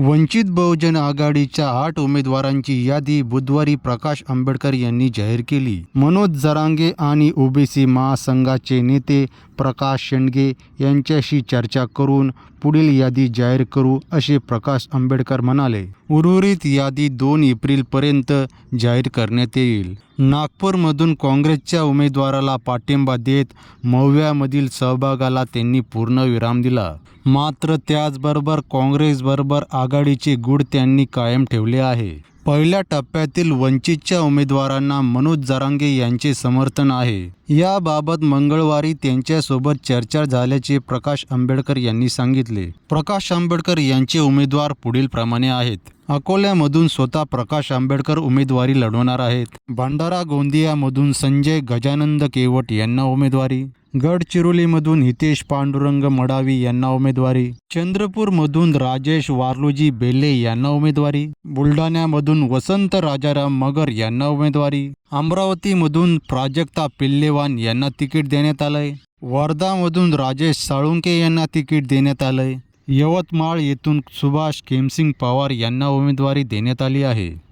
वंचित बहुजन आघाडीच्या आठ उमेदवारांची यादी बुधवारी प्रकाश आंबेडकर यांनी जाहीर केली. मनोज जरांगे आणि ओबीसी महासंघाचे नेते प्रकाश शेंडगे यांच्याशी चर्चा करून पुढील यादी जाहीर करू असे प्रकाश आंबेडकर म्हणाले. उर्वरित यादी दोन एप्रिलपर्यंत जाहीर करण्यात येईल. नागपूरमधून काँग्रेसच्या उमेदवाराला पाठिंबा देत मव्यामधील सहभागाला त्यांनी पूर्ण विराम दिला. मात्र त्याचबरोबर काँग्रेसबरोबर आघाडीचे गूढ त्यांनी कायम ठेवले आहे. पहिल्या टप्प्यातील वंचितच्या उमेदवारांना मनोज जरांगे यांचे समर्थन आहे. याबाबत मंगळवारी त्यांच्यासोबत चर्चा झाल्याचे प्रकाश आंबेडकर यांनी सांगितले. प्रकाश आंबेडकर यांचे उमेदवार पुढील प्रमाणे आहेत. अकोल्यामधून स्वतः प्रकाश आंबेडकर उमेदवारी लढवणार आहेत. भंडारा गोंदियामधून संजय गजानंद केवट यांना उमेदवारी गडचिरोलीमधून हितेश पांडुरंग मडावी यांना उमेदवारी. चंद्रपूरमधून राजेश वारलूजी बेले यांना उमेदवारी. बुलढाण्यामधून वसंत राजाराम मगर यांना उमेदवारी. अमरावतीमधून प्राजक्ता पिल्लेवान यांना तिकीट देण्यात आलंय. वर्धामधून राजेश साळुंके यांना तिकीट देण्यात आलंय. यवतमाळ येथून सुभाष खेमसिंग पवार यांना उमेदवारी देण्यात आली आहे.